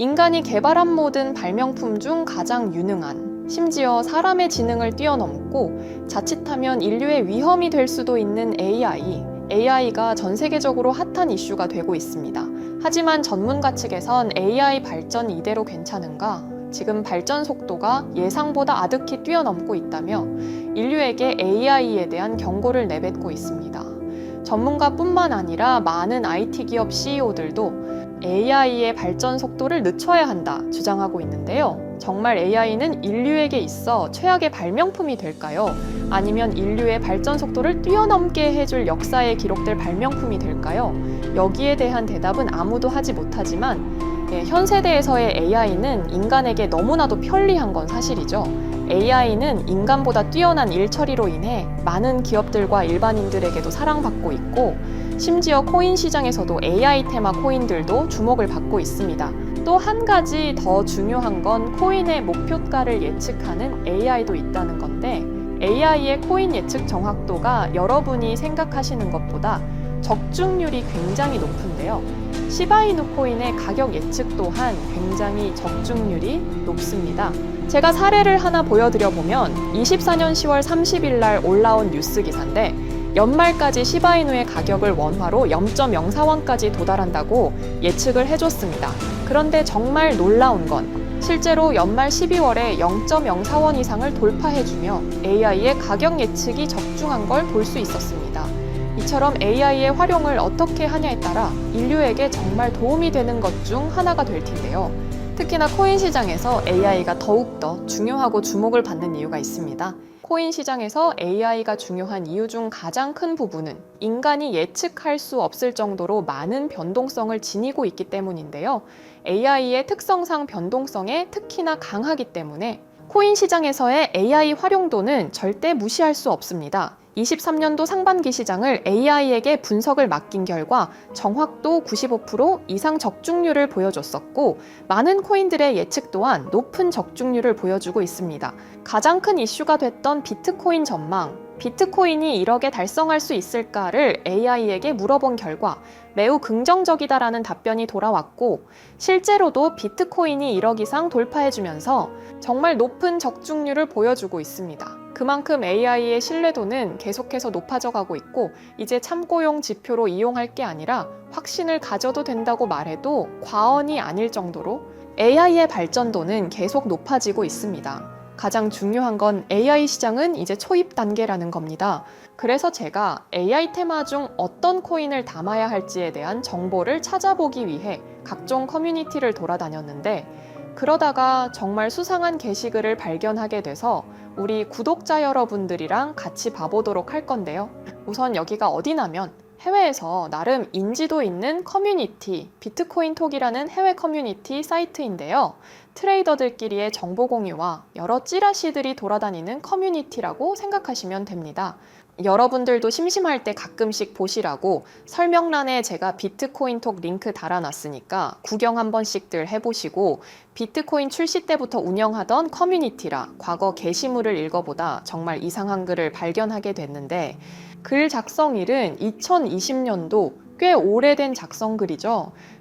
인간이 개발한 모든 발명품 중 가장 유능한, 심지어 사람의 지능을 뛰어넘고 자칫하면 인류의 위험이 될 수도 있는 AI. AI가 전 세계적으로 핫한 이슈가 되고 있습니다. 하지만 전문가 측에선 AI 발전이 이대로 괜찮은가? 지금 발전 속도가 예상보다 아득히 뛰어넘고 있다며 인류에게 AI에 대한 경고를 내뱉고 있습니다. 전문가뿐만 아니라 많은 IT 기업 CEO들도 AI의 발전 속도를 늦춰야 한다 주장하고 있는데요. 정말 AI는 인류에게 있어 최악의 발명품이 될까요? 아니면 인류의 발전 속도를 뛰어넘게 해줄 역사에 기록될 발명품이 될까요? 여기에 대한 대답은 아무도 하지 못하지만 예, 현 세대에서의 AI는 인간에게 너무나도 편리한 건 사실이죠. AI는 인간보다 뛰어난 일 처리로 인해 많은 기업들과 일반인들에게도 사랑받고 있고 심지어 코인 시장에서도 AI 테마 코인들도 주목을 받고 있습니다. 또 한 가지 더 중요한 건 코인의 목표가를 예측하는 AI도 있다는 건데 AI의 코인 예측 정확도가 여러분이 생각하시는 것보다 적중률이 굉장히 높은데요. 시바이누 코인의 가격 예측 또한 굉장히 적중률이 높습니다. 제가 사례를 하나 보여드려 보면 24년 10월 30일 날 올라온 뉴스 기사인데 연말까지 시바이누의 가격을 원화로 0.04원까지 도달한다고 예측을 해줬습니다. 그런데 정말 놀라운 건 실제로 연말 12월에 0.04원 이상을 돌파해주며 AI의 가격 예측이 적중한 걸 볼 수 있었습니다. 이처럼 AI의 활용을 어떻게 하냐에 따라 인류에게 정말 도움이 되는 것 중 하나가 될 텐데요. 특히나 코인 시장에서 AI가 더욱더 중요하고 주목을 받는 이유가 있습니다. 코인 시장에서 AI가 중요한 이유 중 가장 큰 부분은 인간이 예측할 수 없을 정도로 많은 변동성을 지니고 있기 때문인데요. AI의 특성상 변동성에 특히나 강하기 때문에 코인 시장에서의 AI 활용도는 절대 무시할 수 없습니다. 23년도 상반기 시장을 AI에게 분석을 맡긴 결과 정확도 95% 이상 적중률을 보여줬었고 많은 코인들의 예측 또한 높은 적중률을 보여주고 있습니다. 가장 큰 이슈가 됐던 비트코인 전망, 비트코인이 1억에 달성할 수 있을까를 AI에게 물어본 결과 매우 긍정적이다라는 답변이 돌아왔고 실제로도 비트코인이 1억 이상 돌파해주면서 정말 높은 적중률을 보여주고 있습니다. 그만큼 AI의 신뢰도는 계속해서 높아져 가고 있고 이제 참고용 지표로 이용할 게 아니라 확신을 가져도 된다고 말해도 과언이 아닐 정도로 AI의 발전도는 계속 높아지고 있습니다. 가장 중요한 건 AI 시장은 이제 초입 단계라는 겁니다. 그래서 제가 AI 테마 중 어떤 코인을 담아야 할지에 대한 정보를 찾아보기 위해 각종 커뮤니티를 돌아다녔는데 그러다가 정말 수상한 게시글을 발견하게 돼서 우리 구독자 여러분들이랑 같이 봐보도록 할 건데요. 우선 여기가 어디냐면 해외에서 나름 인지도 있는 커뮤니티, 비트코인 톡이라는 해외 커뮤니티 사이트인데요. 트레이더들끼리의 정보 공유와 여러 찌라시들이 돌아다니는 커뮤니티라고 생각하시면 됩니다. 여러분들도 심심할 때 가끔씩 보시라고 설명란에 제가 비트코인 톡 링크 달아놨으니까 구경 한 번씩들 해보시고 비트코인 출시 때부터 운영하던 커뮤니티라 과거 게시물을 읽어보다 정말 이상한 글을 발견하게 됐는데 글 작성일은 2020년도 꽤 오래된 작성글이죠.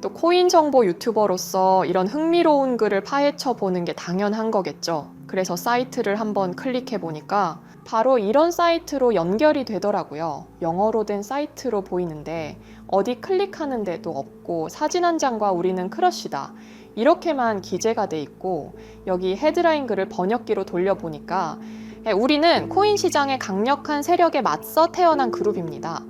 또 코인 정보 유튜버로서 이런 흥미로운 글을 파헤쳐 보는 게 당연한 거겠죠. 그래서 사이트를 한번 클릭해 보니까 바로 이런 사이트로 연결이 되더라고요. 영어로 된 사이트로 보이는데 어디 클릭하는 데도 없고 사진 한 장과 우리는 크러쉬다. 이렇게만 기재가 돼 있고 여기 헤드라인 글을 번역기로 돌려보니까 우리는 코인 시장의 강력한 세력에 맞서 태어난 그룹입니다.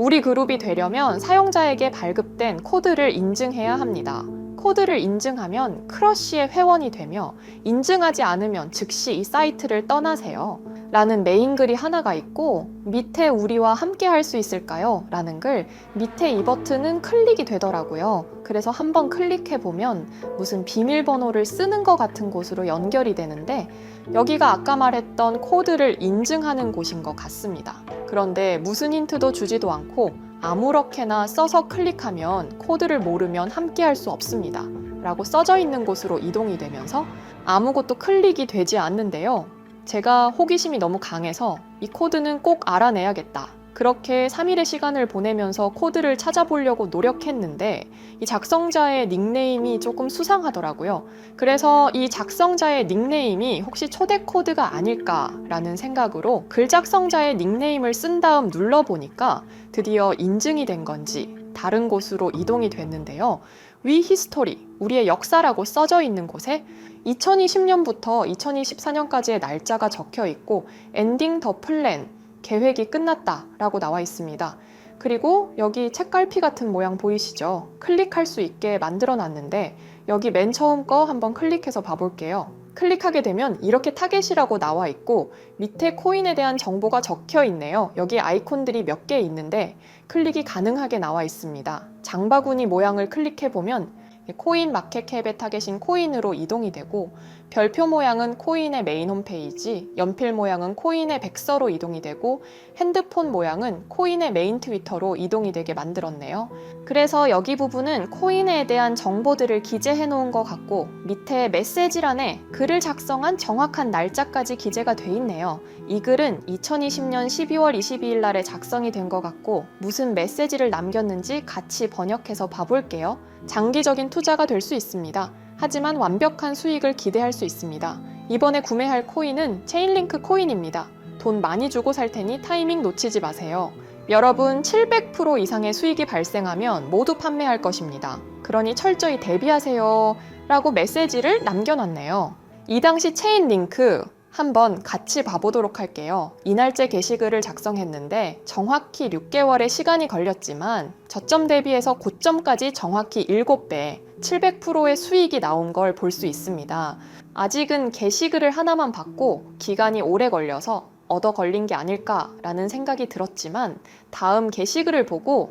우리 그룹이 되려면 사용자에게 발급된 코드를 인증해야 합니다. 코드를 인증하면 크러쉬의 회원이 되며 인증하지 않으면 즉시 이 사이트를 떠나세요. 라는 메인 글이 하나가 있고 밑에 우리와 함께 할 수 있을까요? 라는 글 밑에 이 버튼은 클릭이 되더라고요. 그래서 한번 클릭해 보면 무슨 비밀번호를 쓰는 것 같은 곳으로 연결이 되는데 여기가 아까 말했던 코드를 인증하는 곳인 것 같습니다. 그런데 무슨 힌트도 주지도 않고 아무렇게나 써서 클릭하면 코드를 모르면 함께 할 수 없습니다. 라고 써져 있는 곳으로 이동이 되면서 아무것도 클릭이 되지 않는데요. 제가 호기심이 너무 강해서 이 코드는 꼭 알아내야겠다. 그렇게 3일의 시간을 보내면서 코드를 찾아보려고 노력했는데 이 작성자의 닉네임이 조금 수상하더라고요. 그래서 이 작성자의 닉네임이 혹시 초대 코드가 아닐까라는 생각으로 글 작성자의 닉네임을 쓴 다음 눌러보니까 드디어 인증이 된 건지 다른 곳으로 이동이 됐는데요. 위 히스토리, 우리의 역사라고 써져 있는 곳에 2020년부터 2024년까지의 날짜가 적혀 있고 엔딩 더 플랜, 계획이 끝났다라고 나와 있습니다. 그리고 여기 책갈피 같은 모양 보이시죠? 클릭할 수 있게 만들어 놨는데 여기 맨 처음 거 한번 클릭해서 봐볼게요. 클릭하게 되면 이렇게 타겟이라고 나와 있고 밑에 코인에 대한 정보가 적혀 있네요. 여기 아이콘들이 몇 개 있는데 클릭이 가능하게 나와 있습니다. 장바구니 모양을 클릭해 보면 코인 마켓캡에 타겟인 코인으로 이동이 되고 별표 모양은 코인의 메인 홈페이지, 연필 모양은 코인의 백서로 이동이 되고 핸드폰 모양은 코인의 메인 트위터로 이동이 되게 만들었네요. 그래서 여기 부분은 코인에 대한 정보들을 기재해 놓은 것 같고 밑에 메시지란에 글을 작성한 정확한 날짜까지 기재가 돼 있네요. 이 글은 2020년 12월 22일 날에 작성이 된 것 같고 무슨 메시지를 남겼는지 같이 번역해서 봐볼게요. 장기적인 투자가 될 수 있습니다. 하지만 완벽한 수익을 기대할 수 있습니다. 이번에 구매할 코인은 체인링크 코인입니다. 돈 많이 주고 살 테니 타이밍 놓치지 마세요. 여러분 700% 이상의 수익이 발생하면 모두 판매할 것입니다. 그러니 철저히 대비하세요. 라고 메시지를 남겨놨네요. 이 당시 체인링크 한번 같이 봐보도록 할게요. 이날째 게시글을 작성했는데 정확히 6개월의 시간이 걸렸지만 저점 대비해서 고점까지 정확히 7배, 700%의 수익이 나온 걸 볼 수 있습니다. 아직은 게시글을 하나만 받고 기간이 오래 걸려서 얻어 걸린 게 아닐까라는 생각이 들었지만 다음 게시글을 보고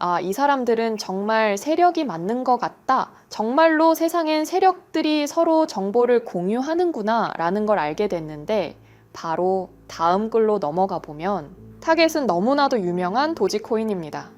아, 이 사람들은 정말 세력이 맞는 것 같다. 정말로 세상엔 세력들이 서로 정보를 공유하는구나 라는 걸 알게 됐는데 바로 다음 글로 넘어가 보면 타겟은 너무나도 유명한 도지코인입니다.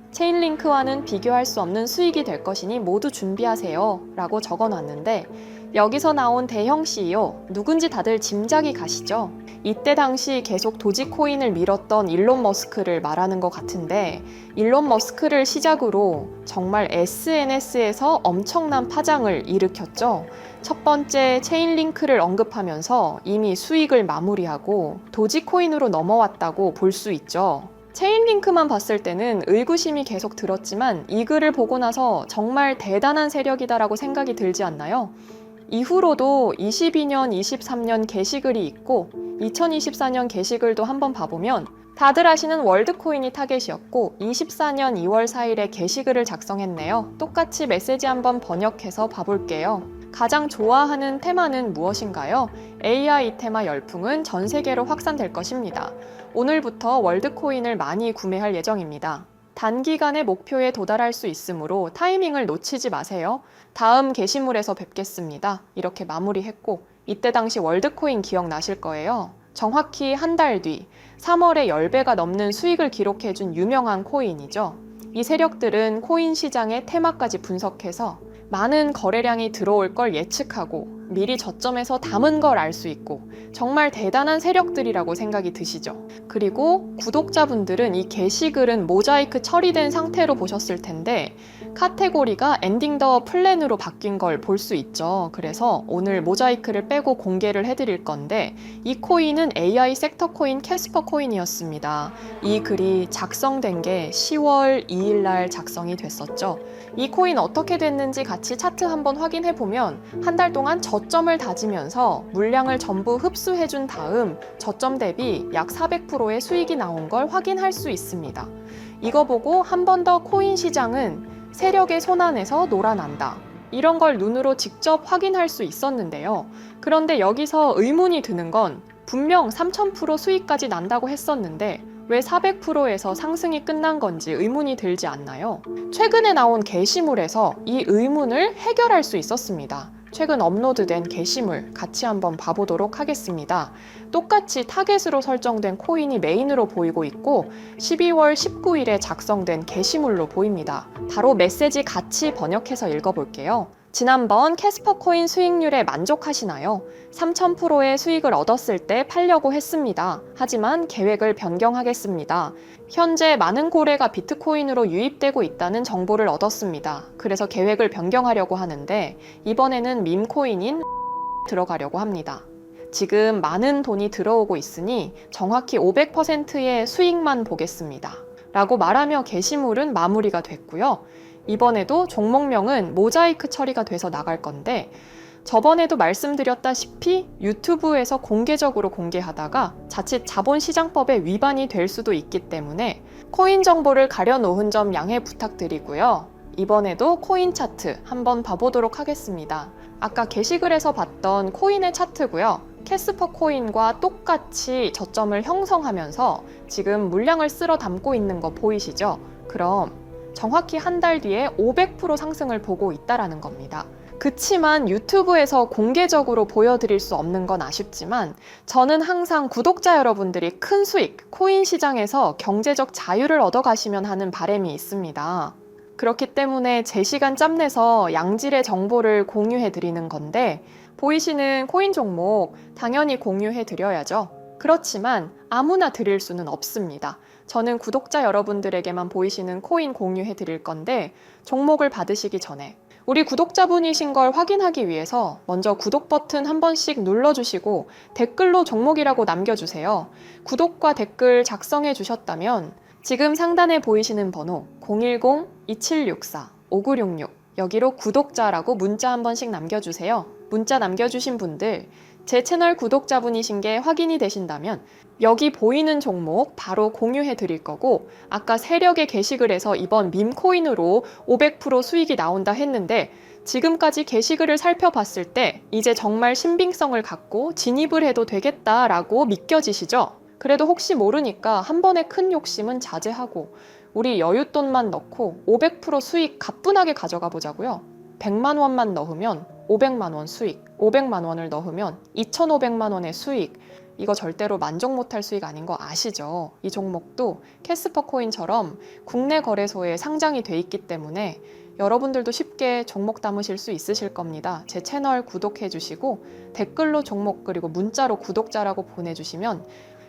체인링크와는 비교할 수 없는 수익이 될 것이니 모두 준비하세요. 라고 적어 놨는데 여기서 나온 대형 CEO 누군지 다들 짐작이 가시죠? 이때 당시 계속 도지코인을 밀었던 일론 머스크를 말하는 것 같은데 일론 머스크를 시작으로 정말 SNS에서 엄청난 파장을 일으켰죠. 첫 번째 체인링크를 언급하면서 이미 수익을 마무리하고 도지코인으로 넘어왔다고 볼 수 있죠. 체인 링크만 봤을 때는 의구심이 계속 들었지만 이 글을 보고 나서 정말 대단한 세력이다라고 생각이 들지 않나요? 이후로도 22년, 23년 게시글이 있고 2024년 게시글도 한번 봐보면 다들 아시는 월드코인이 타겟이었고 24년 2월 4일에 게시글을 작성했네요. 똑같이 메시지 한번 번역해서 봐볼게요. 가장 좋아하는 테마는 무엇인가요? AI 테마 열풍은 전 세계로 확산될 것입니다. 오늘부터 월드코인을 많이 구매할 예정입니다. 단기간에 목표에 도달할 수 있으므로 타이밍을 놓치지 마세요. 다음 게시물에서 뵙겠습니다. 이렇게 마무리했고 이때 당시 월드코인 기억나실 거예요. 정확히 한 달 뒤 3월에 10배가 넘는 수익을 기록해준 유명한 코인이죠. 이 세력들은 코인 시장의 테마까지 분석해서 많은 거래량이 들어올 걸 예측하고 미리 저점에서 담은 걸 알 수 있고 정말 대단한 세력들이라고 생각이 드시죠. 그리고 구독자분들은 이 게시글은 모자이크 처리된 상태로 보셨을 텐데 카테고리가 엔딩 더 플랜으로 바뀐 걸 볼 수 있죠. 그래서 오늘 모자이크를 빼고 공개를 해드릴 건데 이 코인은 AI 섹터 코인 캐스퍼 코인이었습니다. 이 글이 작성된 게 10월 2일 날 작성이 됐었죠. 이 코인 어떻게 됐는지 같이 차트 한번 확인해 보면 한 달 동안 저점을 다지면서 물량을 전부 흡수해 준 다음 저점 대비 약 400%의 수익이 나온 걸 확인할 수 있습니다. 이거 보고 한 번 더 코인 시장은 세력의 손안에서 놀아난다. 이런 걸 눈으로 직접 확인할 수 있었는데요. 그런데 여기서 의문이 드는 건 분명 3000% 수익까지 난다고 했었는데 왜 400%에서 상승이 끝난 건지 의문이 들지 않나요? 최근에 나온 게시물에서 이 의문을 해결할 수 있었습니다. 최근 업로드된 게시물 같이 한번 봐보도록 하겠습니다. 똑같이 타겟으로 설정된 코인이 메인으로 보이고 있고 12월 19일에 작성된 게시물로 보입니다. 바로 메시지 같이 번역해서 읽어볼게요. 지난번 캐스퍼 코인 수익률에 만족하시나요? 3,000%의 수익을 얻었을 때 팔려고 했습니다. 하지만 계획을 변경하겠습니다. 현재 많은 고래가 비트코인으로 유입되고 있다는 정보를 얻었습니다. 그래서 계획을 변경하려고 하는데 이번에는 밈코인인 들어가려고 합니다. 지금 많은 돈이 들어오고 있으니 정확히 500%의 수익만 보겠습니다. 라고 말하며 게시물은 마무리가 됐고요. 이번에도 종목명은 모자이크 처리가 돼서 나갈 건데 저번에도 말씀드렸다시피 유튜브에서 공개적으로 공개하다가 자칫 자본시장법에 위반이 될 수도 있기 때문에 코인 정보를 가려놓은 점 양해 부탁드리고요. 이번에도 코인 차트 한번 봐보도록 하겠습니다. 아까 게시글에서 봤던 코인의 차트고요. 캐스퍼 코인과 똑같이 저점을 형성하면서 지금 물량을 쓸어 담고 있는 거 보이시죠? 그럼 정확히 한 달 뒤에 500% 상승을 보고 있다라는 겁니다. 그치만 유튜브에서 공개적으로 보여드릴 수 없는 건 아쉽지만 저는 항상 구독자 여러분들이 큰 수익, 코인 시장에서 경제적 자유를 얻어가시면 하는 바람이 있습니다. 그렇기 때문에 제 시간 짬내서 양질의 정보를 공유해 드리는 건데 보이시는 코인 종목 당연히 공유해 드려야죠. 그렇지만 아무나 드릴 수는 없습니다. 저는 구독자 여러분들에게만 보이시는 코인 공유해 드릴 건데 종목을 받으시기 전에 우리 구독자분이신 걸 확인하기 위해서 먼저 구독 버튼 한 번씩 눌러주시고 댓글로 종목이라고 남겨주세요. 구독과 댓글 작성해 주셨다면 지금 상단에 보이시는 번호 010-2764-5966 여기로 구독자라고 문자 한 번씩 남겨주세요. 문자 남겨주신 분들 제 채널 구독자분이신 게 확인이 되신다면 여기 보이는 종목 바로 공유해 드릴 거고 아까 세력의 게시글 에서 이번 밈코인으로 500% 수익이 나온다 했는데 지금까지 게시글을 살펴봤을 때 이제 정말 신빙성을 갖고 진입을 해도 되겠다라고 믿겨지시죠? 그래도 혹시 모르니까 한 번에 큰 욕심은 자제하고 우리 여윳돈만 넣고 500% 수익 가뿐하게 가져가 보자고요. 100만 원만 넣으면 500만 원 수익, 500만 원을 넣으면 2,500만 원의 수익. 이거 절대로 만족 못할 수익 아닌 거 아시죠? 이 종목도 캐스퍼 코인처럼 국내 거래소에 상장이 돼 있기 때문에 여러분들도 쉽게 종목 담으실 수 있으실 겁니다. 제 채널 구독해 주시고 댓글로 종목 그리고 문자로 구독자라고 보내주시면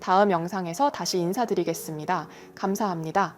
다음 영상에서 다시 인사드리겠습니다. 감사합니다.